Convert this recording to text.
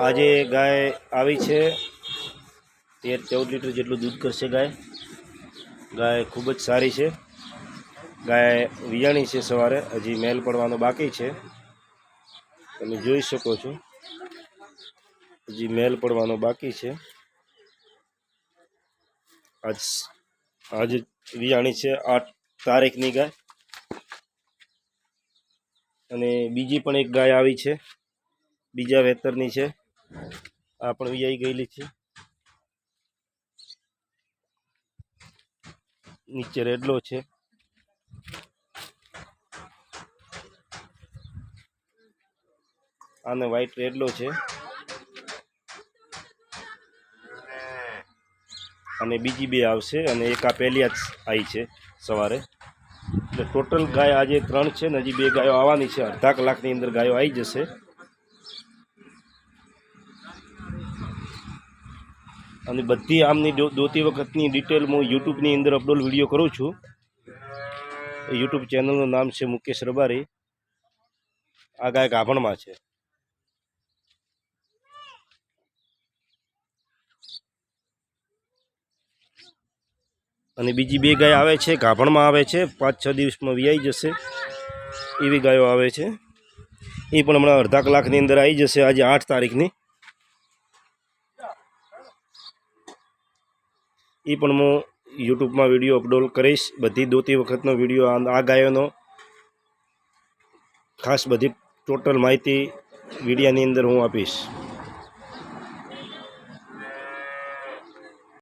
આજે ગાય આવી છે. તેર ચૌદ લીટર જેટલું દૂધ કરશે ગાય. ગાય ખૂબ જ સારી છે. ગાય વિયાણી છે સવારે. હજી મેલ પડવાનો બાકી છે. તમે જોઈ શકો છો. હજી મેલ પડવાનો બાકી છે. આજ, આજે વિયાણી છે આઠ તારીખની ગાય. અને બીજી પણ એક ગાય આવી છે. બીજા વેતરની છે. આ પણ વિયાઈ ગયેલી છે. નીચે રેડલો છે. આને વ્હાઈટ રેડલો છે. અને બીજી બે આવશે અને એક આ પહેલી જ આવી છે સવારે. એટલે ટોટલ ગાય આજે ત્રણ છે ને હજી બે ગાયો આવવાની છે. અડધા કલાકની અંદર ગાયો આવી જશે. અને બધી આમની દોતી વખતની ડિટેલ હું યુટ્યુબની અંદર અપલોડ વીડિયો કરું છું. યુટ્યુબ ચેનલનું નામ છે મુકેશ રબારી. આ ગાય ગાભણમાં છે. અને બીજી બે ગાય આવે છે, ગાભણમાં આવે છે, પાંચ છ દિવસમાં વ્યાઈ જશે. એવી ગાયો આવે છે. એ પણ હમણાં અડધા કલાકની અંદર આવી જશે, આજે આઠ તારીખની. એ પણ હું યુટ્યુબમાં વીડિયો અપલોડ કરીશ. બધી દોતી વખતનો વીડિયો આ ગાયોનો. ખાસ બધી ટોટલ માહિતી વિડીયાની અંદર હું આપીશ.